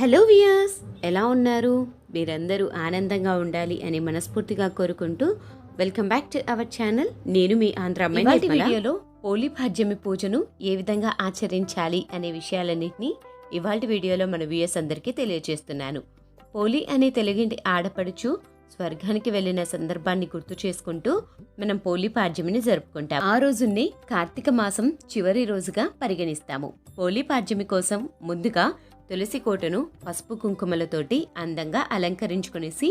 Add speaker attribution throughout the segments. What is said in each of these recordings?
Speaker 1: Hello viewers ఎలా ఉన్నారు? మీరందరూ ఆనందంగా ఉండాలి అని మనస్ఫూర్తిగా కోరుకుంటూ welcome back to our channel. నేను మీ ఆంధ్ర.
Speaker 2: వీడియోలో
Speaker 1: పోలి భాగ్యమి పూజను ఏ విధంగా ఆచరించాలి అనే విషయాలన్నింటినీ ఇవాల్టి వీడియోలో మన వ్యూయర్స్ అందరికీ తెలియజేస్తున్నాను. పోలి అనే తెలుగింటి ఆడపడుచు స్వర్గానికి వెళ్ళిన సందర్భాన్ని గుర్తు చేసుకుంటూ మనం పోలి పాడ్యమిని జరుపుకుంటాం. ఆ రోజున్నే కార్తీక మాసం చివరి రోజుగా పరిగణిస్తాము. పోలి పాడ్యమి కోసం ముందుగా తులసి కోటను పసుపు కుంకుమలతోటి అందంగా అలంకరించుకునేసి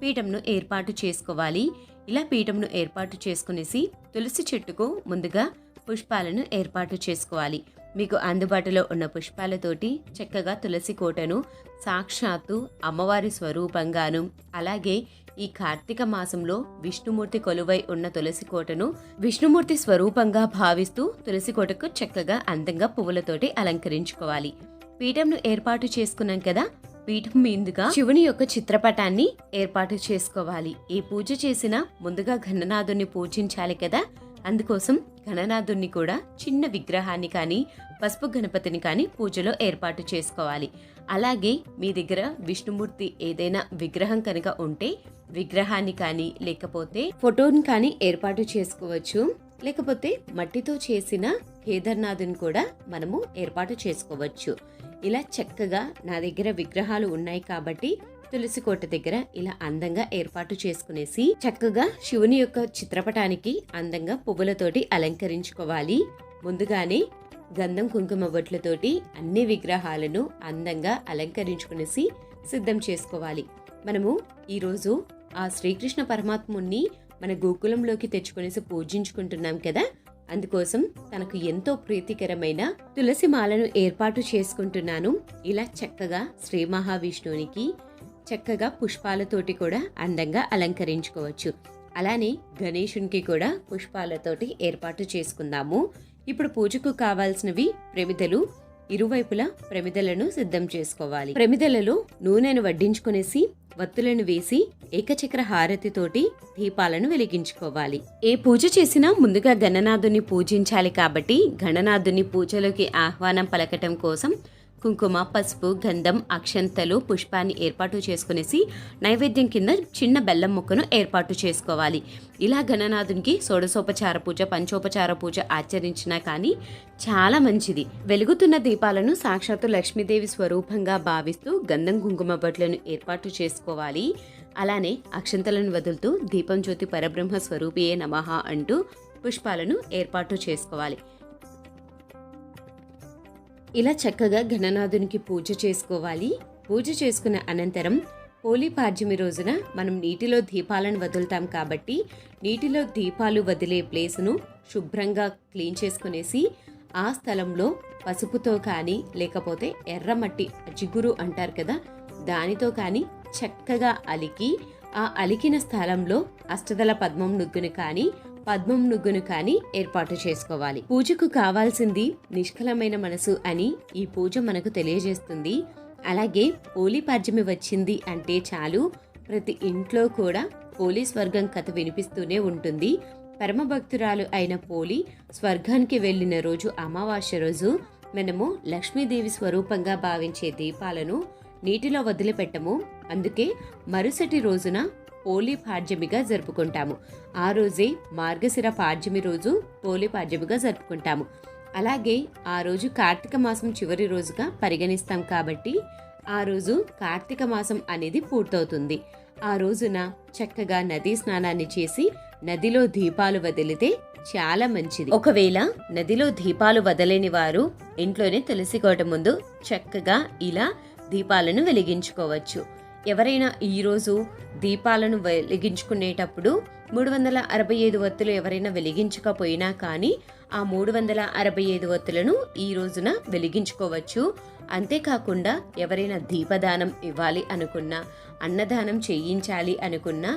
Speaker 1: పీఠంను ఏర్పాటు చేసుకోవాలి. ఇలా పీఠంను ఏర్పాటు చేసుకునేసి తులసి చెట్టుకు ముందుగా పుష్పాలను ఏర్పాటు చేసుకోవాలి. మీకు అందుబాటులో ఉన్న పుష్పాలతోటి చక్కగా తులసి కోటను సాక్షాత్తు అమ్మవారి స్వరూపంగాను అలాగే ఈ కార్తీక మాసంలో విష్ణుమూర్తి కొలువై ఉన్న తులసి కోటను విష్ణుమూర్తి స్వరూపంగా భావిస్తూ తులసి కోటకు చక్కగా అందంగా పువ్వులతోటి అలంకరించుకోవాలి. పీఠంను ఏర్పాటు చేసుకున్నాం కదా? పీఠం మీదుగా శివుని యొక్క చిత్రపటాన్ని ఏర్పాటు చేసుకోవాలి. ఏ పూజ చేసినా ముందుగా ఘననాథుని పూజించాలి కదా? అందుకోసం ఘననాథుణ్ణి కూడా చిన్న విగ్రహాన్ని కానీ పసుపు గణపతిని కానీ పూజలో ఏర్పాటు చేసుకోవాలి. అలాగే మీ దగ్గర విష్ణుమూర్తి ఏదైనా విగ్రహం కనుక ఉంటే విగ్రహాన్ని కానీ లేకపోతే ఫోటోని కానీ ఏర్పాటు చేసుకోవచ్చు. లేకపోతే మట్టితో చేసిన కేదర్నాథ్ని కూడా మనము ఏర్పాటు చేసుకోవచ్చు. ఇలా చక్కగా నా దగ్గర విగ్రహాలు ఉన్నాయి కాబట్టి తులసి కోట దగ్గర ఇలా అందంగా ఏర్పాటు చేసుకునేసి చక్కగా శివుని యొక్క చిత్రపటానికి అందంగా పువ్వులతోటి అలంకరించుకోవాలి. ముందుగానే గంధం కుంకుమ బొట్లతోటి అన్ని విగ్రహాలను అందంగా అలంకరించుకునేసి సిద్ధం చేసుకోవాలి. మనము ఈరోజు ఆ శ్రీకృష్ణ పరమాత్ముణ్ణి మన గోకులంలోకి తెచ్చుకునేసి పూజించుకుంటున్నాం కదా? అందుకోసం తనకు ఎంతో ప్రీతికరమైన తులసి మాలను ఏర్పాటు చేసుకుంటున్నాను. ఇలా చక్కగా శ్రీ మహావిష్ణువునికి చక్కగా పుష్పాలతోటి కూడా అందంగా అలంకరించుకోవచ్చు. అలానే గణేషునికి కూడా పుష్పాలతోటి ఏర్పాటు చేసుకుందాము. ఇప్పుడు పూజకు కావాల్సినవి ప్రమిదలు ఇరువైపులా ప్రమిదలను సిద్ధం చేసుకోవాలి. ప్రమిదలలో నూనెను వడ్డించుకునేసి వత్తులను వేసి ఏకచక్ర హారతితోటి దీపాలను వెలిగించుకోవాలి. ఏ పూజ చేసినా ముందుగా గణనాథుని పూజించాలి కాబట్టి గణనాథుని పూజలోకి ఆహ్వానం పలకటం కోసం కుంకుమ పసుపు గంధం అక్షంతలు పుష్పాన్ని ఏర్పాటు చేసుకునేసి నైవేద్యం కింద చిన్న బెల్లం ముక్కను ఏర్పాటు చేసుకోవాలి. ఇలా గణనాథునికి షోడసోపచార పూజ పంచోపచార పూజ ఆచరించినా కానీ చాలా మంచిది. వెలుగుతున్న దీపాలను సాక్షాత్తు లక్ష్మీదేవి స్వరూపంగా భావిస్తూ గంధం కుంకుమ బట్లను ఏర్పాటు చేసుకోవాలి. అలానే అక్షంతలను వదులుతూ దీపం జ్యోతి పరబ్రహ్మ స్వరూపియే నమః అంటూ పుష్పాలను ఏర్పాటు చేసుకోవాలి. ఇలా చక్కగా గణనాథునికి పూజ చేసుకోవాలి. పూజ చేసుకున్న అనంతరం హోలీ పాడ్యమి రోజున మనం నీటిలో దీపాలను వదులుతాం కాబట్టి నీటిలో దీపాలు వదిలే ప్లేస్ను శుభ్రంగా క్లీన్ చేసుకునేసి ఆ స్థలంలో పసుపుతో కానీ లేకపోతే ఎర్రమట్టి జిగురు అంటారు కదా దానితో కానీ చక్కగా అలికి ఆ అలికిన స్థలంలో అష్టదల పద్మం నుగ్గును కానీ పద్మం నుగ్గును కానీ ఏర్పాటు చేసుకోవాలి. పూజకు కావాల్సింది నిష్కలమైన మనసు అని ఈ పూజ మనకు తెలియజేస్తుంది. అలాగే పోలి పాడ్యమి వచ్చింది అంటే చాలు. ప్రతి ఇంట్లో కూడా పోలీ స్వర్గం కథ వినిపిస్తూనే ఉంటుంది. పరమభక్తురాలు అయిన పోలి స్వర్గానికి వెళ్ళిన రోజు అమావాస్య రోజు మనము లక్ష్మీదేవి స్వరూపంగా భావించే దీపాలను నీటిలో వదిలిపెట్టము. అందుకే మరుసటి రోజున పోలీ పాడ్యమిగా జరుపుకుంటాము. ఆ రోజే మార్గశిర పాడ్యమి రోజు పోలీ పాడ్యమిగా జరుపుకుంటాము. అలాగే ఆ రోజు కార్తీక మాసం చివరి రోజుగా పరిగణిస్తాం కాబట్టి ఆ రోజు కార్తీక మాసం అనేది పూర్తవుతుంది. ఆ రోజున చక్కగా నదీ స్నానాన్ని చేసి నదిలో దీపాలు వదిలితే చాలా మంచిది. ఒకవేళ నదిలో దీపాలు వదలేని వారు ఇంట్లోనే తులసి కోట ముందు చక్కగా ఇలా దీపాలను వెలిగించుకోవచ్చు. ఎవరైనా ఈరోజు దీపాలను వెలిగించుకునేటప్పుడు మూడు వందల అరవై ఐదు ఒత్తులు ఎవరైనా వెలిగించకపోయినా కానీ ఆ మూడు వందల అరవై ఐదు ఒత్తులను ఈ రోజున వెలిగించుకోవచ్చు. అంతేకాకుండా ఎవరైనా దీపదానం ఇవ్వాలి అనుకున్నా అన్నదానం చేయించాలి అనుకున్నా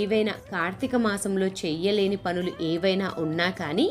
Speaker 1: ఏవైనా కార్తీక మాసంలో చేయలేని పనులు ఏవైనా ఉన్నా కానీ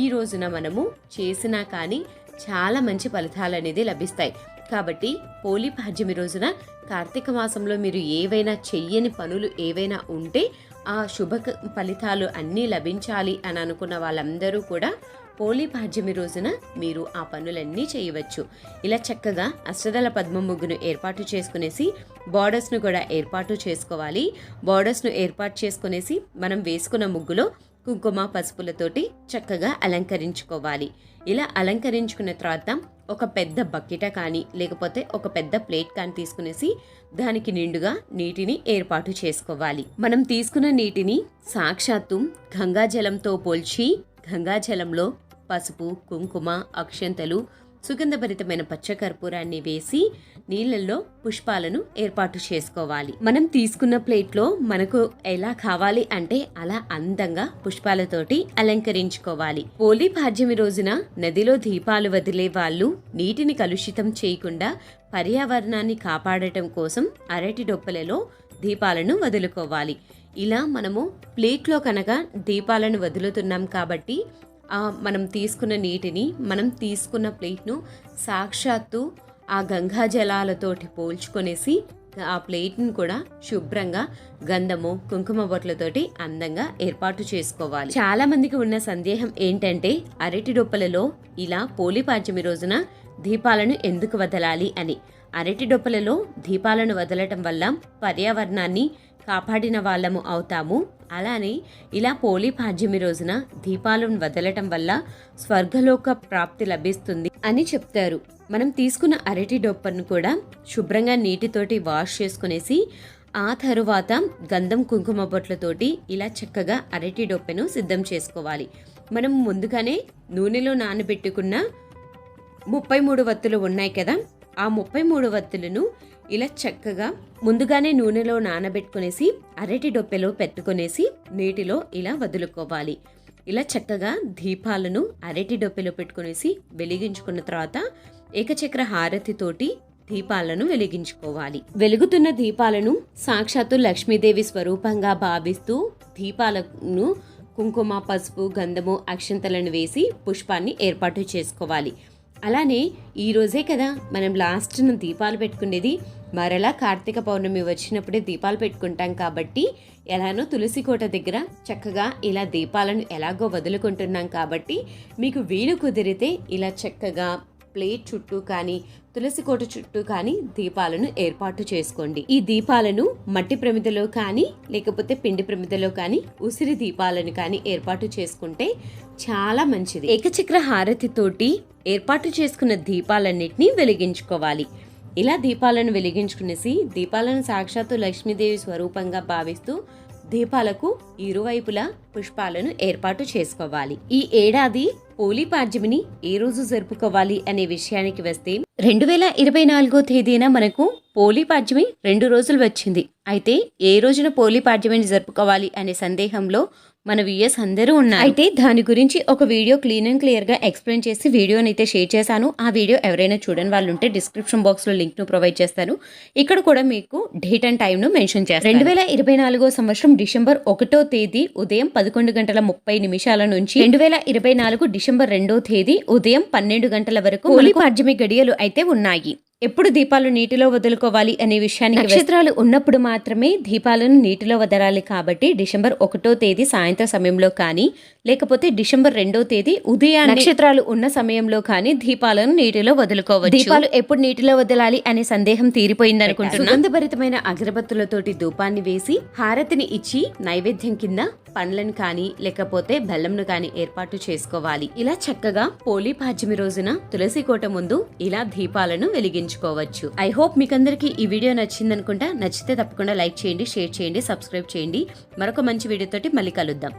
Speaker 1: ఈ రోజున మనము చేసినా కానీ చాలా మంచి ఫలితాలు అనేది లభిస్తాయి. కాబట్టి పోలి పాడ్యమి రోజున కార్తీక మాసంలో మీరు ఏవైనా చెయ్యని పనులు ఏవైనా ఉంటే ఆ శుభ ఫలితాలు అన్నీ లభించాలి అని అనుకున్న వాళ్ళందరూ కూడా పోలీ పాడ్యమి రోజున మీరు ఆ పనులన్నీ చేయవచ్చు. ఇలా చక్కగా అష్టదళ పద్మ ముగ్గును ఏర్పాటు చేసుకునేసి బార్డర్స్ను కూడా ఏర్పాటు చేసుకోవాలి. బార్డర్స్ను ఏర్పాటు చేసుకునేసి మనం వేసుకున్న ముగ్గులో కుంకుమ పసుపులతోటి చక్కగా అలంకరించుకోవాలి. ఇలా అలంకరించుకున్న తర్వాత ఒక పెద్ద బకెట కానీ లేకపోతే ఒక పెద్ద ప్లేట్ కానీ తీసుకునేసి దానికి నిండుగా నీటిని ఏర్పాటు చేసుకోవాలి. మనం తీసుకున్న నీటిని సాక్షాత్తు గంగాజలంతో పోల్చి గంగాజలంలో పసుపు కుంకుమ అక్షంతలు సుగంధభరితమైన పచ్చకర్పూరాన్ని వేసి నీళ్ళల్లో పుష్పాలను ఏర్పాటు చేసుకోవాలి. మనం తీసుకున్న ప్లేట్లో మనకు ఎలా కావాలి అంటే అలా అందంగా పుష్పాలతోటి అలంకరించుకోవాలి. హోలీ పాడ్యమి రోజున నదిలో దీపాలు వదిలే వాళ్ళు నీటిని కలుషితం చేయకుండా పర్యావరణాన్ని కాపాడటం కోసం అరటి డొప్పలలో దీపాలను వదులుకోవాలి. ఇలా మనము ప్లేట్లో కనుక దీపాలను వదులుతున్నాం కాబట్టి మనం తీసుకున్న నీటిని మనం తీసుకున్న ప్లేట్ను సాక్షాత్తు ఆ గంగా జలాలతోటి పోల్చుకొనేసి ఆ ప్లేట్ని కూడా శుభ్రంగా గంధము కుంకుమ బొట్లతోటి అందంగా ఏర్పాటు చేసుకోవాలి. చాలా మందికి ఉన్న సందేహం ఏంటంటే అరటి డొప్పలలో ఇలా పోలి రోజున దీపాలను ఎందుకు వదలాలి అని. అరటి డొప్పలలో దీపాలను వదలటం వల్ల పర్యావరణాన్ని కాపాడిన వాళ్ళము అవుతాము. అలానే ఇలా పోలి పాడ్యమి రోజున దీపాలను వదలటం వల్ల స్వర్గలోక ప్రాప్తి లభిస్తుంది అని చెప్తారు. మనం తీసుకున్న అరటి డొప్పను కూడా శుభ్రంగా నీటితోటి వాష్ చేసుకునేసి ఆ తరువాత గంధం కుంకుమ బొట్లతోటి ఇలా చక్కగా అరటి డొప్పెను సిద్ధం చేసుకోవాలి. మనం ముందుగానే నూనెలో నానబెట్టుకున్న ముప్పై మూడు వత్తులు ఉన్నాయి కదా ఆ ముప్పై మూడు వత్తులను ఇలా చక్కగా ముందుగానే నూనెలో నానబెట్టుకునేసి అరటి డొప్పెలో పెట్టుకునేసి నీటిలో ఇలా వదులుకోవాలి. ఇలా చక్కగా దీపాలను అరటి డొప్పెలో పెట్టుకునేసి వెలిగించుకున్న తర్వాత ఏకచక్ర హారతితోటి దీపాలను వెలిగించుకోవాలి. వెలుగుతున్న దీపాలను సాక్షాత్తు లక్ష్మీదేవి స్వరూపంగా భావిస్తూ దీపాలను కుంకుమ పసుపు గంధము అక్షంతలను వేసి పుష్పాన్ని ఏర్పాటు చేసుకోవాలి. అలానే ఈ రోజే కదా మనం లాస్ట్ను దీపాలు పెట్టుకునేది. మరలా కార్తీక పౌర్ణమి వచ్చినప్పుడే దీపాలు పెట్టుకుంటాం కాబట్టి ఎలానో తులసి కోట దగ్గర చక్కగా ఇలా దీపాలను ఎలాగో వదులుకుంటున్నాం కాబట్టి మీకు వీలు కుదిరితే ఇలా చక్కగా ప్లేట్ చుట్టూ కానీ తులసి కోట చుట్టూ కానీ దీపాలను ఏర్పాటు చేసుకోండి. ఈ దీపాలను మట్టి ప్రమిదలో కానీ లేకపోతే పిండి ప్రమిదలో కానీ ఉసిరి దీపాలను కానీ ఏర్పాటు చేసుకుంటే చాలా మంచిది. ఏకచక్ర హారతితోటి ఏర్పాటు చేసుకున్న దీపాలన్నిటినీ వెలిగించుకోవాలి. ఇలా దీపాలను వెలిగించుకునేసి దీపాలను సాక్షాత్తు లక్ష్మీదేవి స్వరూపంగా భావిస్తూ దీపాలకు ఇరువైపులా పుష్పాలను ఏర్పాటు చేసుకోవాలి. ఈ ఏడాది హోలీ పాడ్యమిని ఏ రోజు జరుపుకోవాలి అనే విషయానికి వస్తే రెండు వేల ఇరవై నాలుగో తేదీన మనకు పోలీ పాడ్యమి రెండు రోజులు వచ్చింది. అయితే ఏ రోజున పోలీ పాడ్యమిని జరుపుకోవాలి అనే సందేహంలో మన వ్యూయర్స్ అందరూ ఉన్నారు. అయితే దాని గురించి ఒక వీడియో క్లీన్ అండ్ క్లియర్గా ఎక్స్ప్లెయిన్ చేసి వీడియోని అయితే షేర్ చేశాను. ఆ వీడియో ఎవరైనా చూడని వాళ్ళు ఉంటే డిస్క్రిప్షన్ బాక్స్లో లింక్ను ప్రొవైడ్ చేస్తాను. ఇక్కడ కూడా మీకు డేట్ అండ్ టైం ను మెన్షన్ చేస్తాను. రెండు వేల ఇరవై నాలుగో సంవత్సరం డిసెంబర్ ఒకటో తేదీ ఉదయం పదకొండు గంటల ముప్పై నిమిషాల నుంచి రెండు వేల ఇరవై నాలుగు డిసెంబర్ రెండో తేదీ ఉదయం పన్నెండు గంటల వరకు పాడ్యమి గడియలు అయితే ఉన్నాయి. ఎప్పుడు దీపాలు నీటిలో వదులుకోవాలి అనే విషయానికి నక్షత్రాలు ఉన్నప్పుడు మాత్రమే దీపాలను నీటిలో వదలాలి కాబట్టి డిసెంబర్ ఒకటో తేదీ సాయంత్రం సమయంలో కానీ లేకపోతే డిసెంబర్ రెండో తేదీ ఉదయం నక్షత్రాలు ఉన్న సమయంలో కానీ దీపాలను నీటిలో వదులుకోవచ్చు. దీపాలు ఎప్పుడు నీటిలో వదలాలి అనే సందేహం తీరిపోయింది అనుకుంటున్నా సుగంధభరితమైన అగరబత్తులతోటి ధూపాన్ని వేసి హారతిని ఇచ్చి నైవేద్యం కింద పండ్లను కానీ లేకపోతే బెల్లంను కానీ ఏర్పాటు చేసుకోవాలి. ఇలా చక్కగా పోలీ పాడ్యమి రోజున తులసి కోట ముందు ఇలా దీపాలను వెలిగించుకోవచ్చు. ఐ హోప్ మీకందరికీ ఈ వీడియో నచ్చిందనుకుంటా. నచ్చితే తప్పకుండా లైక్ చేయండి షేర్ చేయండి సబ్స్క్రైబ్ చేయండి. మరొక మంచి వీడియోతోటి మళ్ళీ కలుద్దాం.